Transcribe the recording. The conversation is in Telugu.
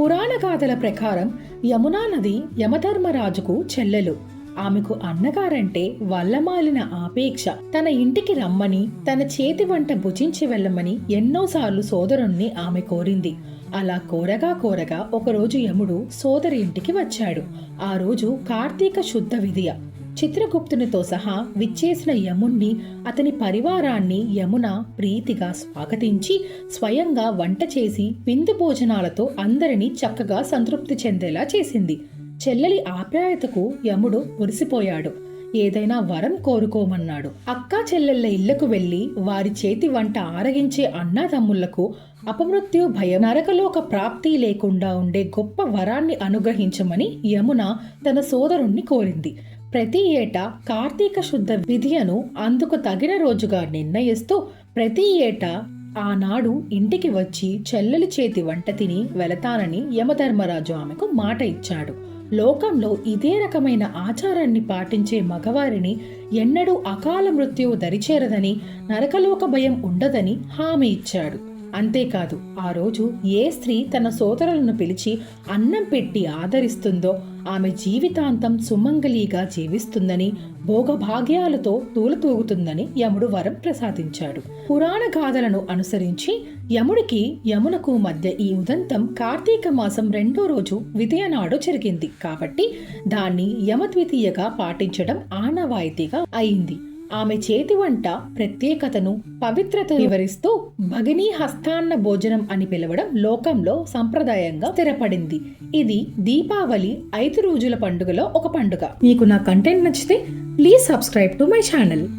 పురాణ గాథల ప్రకారం యమునా నది యమధర్మరాజుకు చెల్లెలు. ఆమెకు అన్నగారంటే వల్లమాలిన ఆపేక్ష. తన ఇంటికి రమ్మని తన చేతి వంట భుజించి వెళ్ళమని ఎన్నోసార్లు సోదరుణ్ణి ఆమె కోరింది. అలా కోరగా కోరగా ఒకరోజు యముడు సోదరి ఇంటికి వచ్చాడు. ఆ రోజు కార్తీక శుద్ధ విధియ. చిత్రగుప్తునితో సహా విచ్చేసిన యముణ్ణి అతని పరివారాన్ని యమున ప్రీతిగా స్వాగతించి స్వయంగా వంట చేసి విందు భోజనాలతో అందరినీ చక్కగా సంతృప్తి చెందేలా చేసింది. చెల్లెలి ఆప్యాయతకు యముడు మురిసిపోయాడు. ఏదైనా వరం కోరుకోమన్నాడు. అక్కా చెల్లెళ్ళ ఇళ్ళకు వెళ్ళి వారి చేతి వంట ఆరగించే అన్నదమ్ముళ్ళకు అపమృత్యు భయం నరకలోక ప్రాప్తి లేకుండా ఉండే గొప్ప వరాన్ని అనుగ్రహించమని యమున తన సోదరుణ్ణి కోరింది. ప్రతి ఏటా కార్తీక శుద్ధ విధియను అందుకు తగిన రోజుగా నిర్ణయిస్తూ ప్రతి ఏటా ఆనాడు ఇంటికి వచ్చి చెల్లెలి చేతి వంట తిని వెళతానని యమధర్మరాజు ఆమెకు మాట ఇచ్చాడు. లోకంలో ఇదే రకమైన ఆచారాన్ని పాటించే మగవారిని ఎన్నడూ అకాల మృత్యువు దరిచేరదని నరకలోక భయం ఉండదని హామీ ఇచ్చాడు. అంతేకాదు ఆ రోజు ఏ స్త్రీ తన సోదరులను పిలిచి అన్నం పెట్టి ఆదరిస్తుందో ఆమె జీవితాంతం సుమంగళిగా జీవిస్తుందని భోగభాగ్యాలతో తూలుతూగుతుందని యముడు వరం ప్రసాదించాడు. పురాణ గాథలను అనుసరించి యముడికి యమునకు మధ్య ఈ ఉదంతం కార్తీక మాసం రెండో రోజు విదయనాడు జరిగింది. కాబట్టి దాన్ని యమద్వితీయగా పాటించడం ఆనవాయితీగా అయింది. ఆమె చేతి వంట ప్రత్యేకతను పవిత్రత వివరిస్తూ భగినీ హస్తాన్న భోజనం అని పిలవడం లోకంలో సంప్రదాయంగా స్థిరపడింది. ఇది దీపావళి ఐదు రోజుల పండుగలో ఒక పండుగ. మీకు నా కంటెంట్ నచ్చితే please subscribe to my channel